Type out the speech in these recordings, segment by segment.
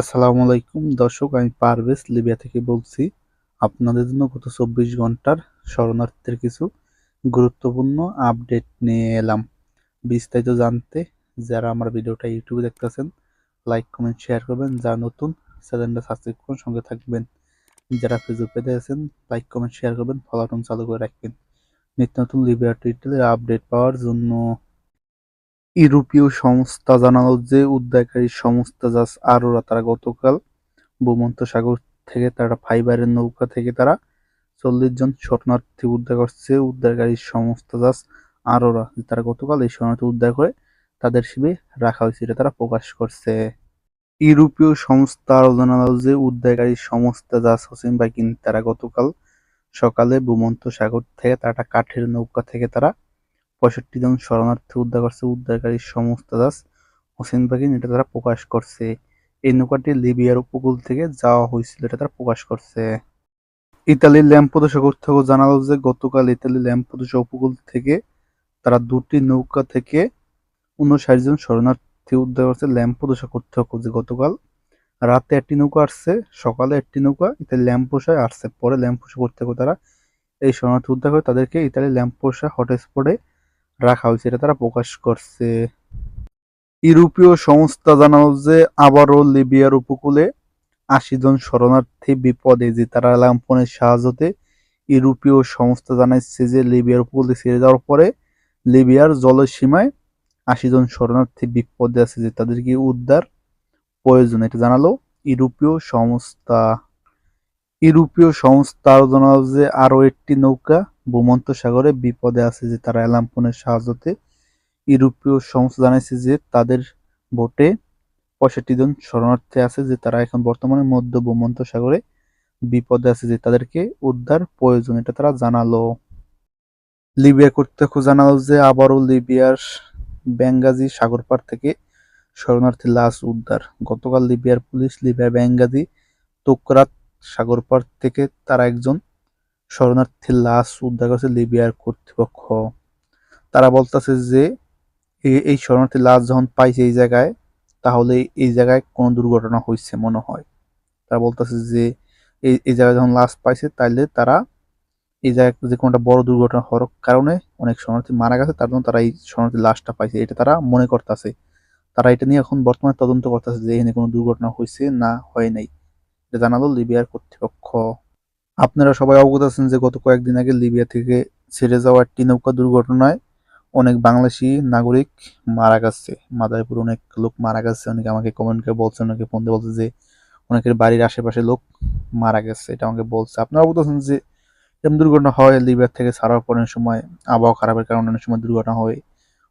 আসসালামু আলাইকুম। দর্শক, আমি পারভেজ লিবিয়া থেকে বলছি, আপনাদের জন্য গত চব্বিশ ঘণ্টার শরণার্থীদের কিছু গুরুত্বপূর্ণ আপডেট নিয়ে এলাম। বিস্তারিত জানতে যারা আমার ভিডিওটা ইউটিউবে দেখতেছেন, লাইক, কমেন্ট, শেয়ার করবেন। যারা নতুন, চ্যানেলটা সাবস্ক্রাইব করুন, সঙ্গে থাকবেন। যারা ফেসবুক পেজে আছেন, লাইক, কমেন্ট, শেয়ার করবেন, ফলো বাটন চালু করে রাখবেন। নিত্য নতুন লিবিয়া টুইটারের আপডেট পাওয়ার জন্য ইউরোপীয় সংস্থা জানালো যে, উদ্ধারকারী সংস্থা জাস আরোরা, তারা গতকাল ভূমন্ত সাগর থেকে তারা ফাইবারের নৌকা থেকে তারা চল্লিশ জন শরণার্থী উদ্ধার করছে। উদ্ধারকারী সংস্থা জাস আরোরা তারা গতকাল এই শরণার্থী উদ্ধার করে তাদের শিবে রাখা হয়েছে, এটা তারা প্রকাশ করছে। ইউরোপীয় সংস্থা আরও জানালো যে, উদ্ধারকারী সংস্থা জাস হোসেন বাইকিন তারা গতকাল সকালে ভূমন্ত সাগর থেকে তারা কাঠের নৌকা থেকে তারা পঁয়ষট্টি জন শরণার্থী উদ্ধার করছে, উদ্ধারকারী সমস্ত দাস হোসেন বাগিন, এটা তারা প্রকাশ করছে। এই নৌকাটি লিবিয়ার উপকূল থেকে যাওয়া হয়েছিল, এটা তারা প্রকাশ করছে। ইতালির ল্যাম্প ল্যাম্পোদোসা কর্তৃপক্ষ জানালো যে, গতকাল ইতালির ল্যাম্প ল্যাম্পোদোসা উপকূল থেকে তারা দুটি নৌকা থেকে উনষাট জন শরণার্থী উদ্ধার করছে ল্যাম্পোদোসা কর্তৃপক্ষ যে গতকাল রাতে একটি নৌকা আসছে, সকালে একটি নৌকা ইতালি ল্যাম্পোসায় আসছে। পরে ল্যাম্পোসা কর্তৃপক্ষ তারা এই শরণার্থী উদ্ধার করে তাদেরকে ইতালি ল্যাম্পোসা হটস্পটে রাখা হয়েছে, এটা তারা প্রকাশ করছে। ইউরোপীয় সংস্থা জানালো যে, আবারও লিবিয়ার উপকূলে আশি জন শরণার্থী বিপদে যে তারা ল্যাম্পনের সাহায্যতে ইউরোপীয় সংস্থা জানাচ্ছে যে, লিবিয়ার উপকূলে ছেড়ে যাওয়ার পরে লিবিয়ার জলসীমায় আশি জন শরণার্থী বিপদে আছে যে তাদেরকে উদ্ধার প্রয়োজন, এটা জানালো ইউরোপীয় সংস্থা। ইউরোপীয় সংস্থা আরও যে আরও একটি নৌকা ভূমন্ত সাগরে বিপদে আছে যে তারা অ্যালাম্পনের সাহায্যতে ইউরোপীয় সংস্থা জানাইছে যে তাদের বোটে পঁয়ষট্টি জন শরণার্থী আছে যে তারা এখন বর্তমানে মধ্য ভূমন্ত সাগরে বিপদে আছে যে তাদেরকে উদ্ধার প্রয়োজন, এটা তারা জানালো। লিবিয়া কর্তৃপক্ষ জানালো যে আবারও লিবিয়ার ব্যাঙ্গাজি সাগর পার থেকে শরণার্থী লাশ উদ্ধার। গতকাল লিবিয়ার পুলিশ লিবিয়া ব্যাঙ্গাজি তোকরাত সাগর পার থেকে তারা একজন শরণার্থীর লাশ উদ্ধার করেছে লিবিয়ার কর্তৃপক্ষ। তারা বলতেছে যে এই শরণার্থীর লাশ যখন পাইছে এই জায়গায়, তাহলে এই জায়গায় কোনো দুর্ঘটনা হয়েছে মনে হয়। তারা বলতেছে যে এই এই জায়গায় যখন লাশ পাইছে, তাইলে তারা এই জায়গায় যে কোনোটা বড় দুর্ঘটনা হওয়ার কারণে অনেক শরণার্থী মারা গেছে, তার জন্য তারা এই শরণার্থীর লাশটা পাইছে। এটা তারা মনে করতেছে। তারা এটা নিয়ে এখন বর্তমানে তদন্ত করতেছে যে, এখানে কোনো দুর্ঘটনা হয়েছে না হয় নাই। জানালো লিবিয়ার কর্তৃপক্ষ। আপনারা সবাই অবগত আছেন যে গত কয়েকদিন আগে লিবিয়া থেকে ছেড়ে যাওয়া একটি নৌকা দুর্ঘটনায় অনেক বাংলাদেশি নাগরিক মারা গেছে। মাদারীপুর অনেক লোক মারা গেছে। অনেকে আমাকে কমেন্ট করে বলছে, অনেকে ফোন দিয়ে বলছে যে অনেকের বাড়ির আশেপাশে লোক মারা গেছে। এটা আমাকে বলছে। আপনারা অবগত আছেন যে এরকম দুর্ঘটনা হয় লিবিয়ার থেকে ছাড়ার পর অনেক সময় আবহাওয়া খারাপের কারণে অনেক সময় দুর্ঘটনা হয়।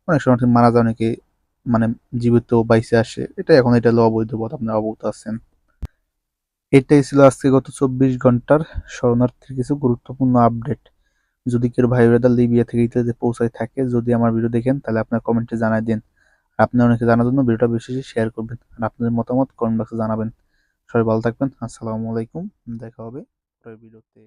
অনেক সময় মারা যায়, অনেকে মানে জীবিত বাইসে আসে। এটা এখন এটা হলো অবৈধ পথ। আপনারা অবগত আছেন। এটাই ছিল আজকে গত চব্বিশ ঘণ্টার শরণার্থীর কিছু গুরুত্বপূর্ণ আপডেট। যদি কেউ ভাই লিবিয়া থেকে ইতালিতে পৌঁছায় থাকে, যদি আমার ভিডিও দেখেন, তাহলে আপনার কমেন্টে জানাই দিন। আর আপনি অনেকে জানার জন্য ভিডিওটা বেশি বেশি শেয়ার করবেন। আর আপনাদের মতামত কমেন্ট বক্সে জানাবেন। সবাই ভালো থাকবেন। আসসালামু আলাইকুম। দেখা হবে পরের ভিডিওতে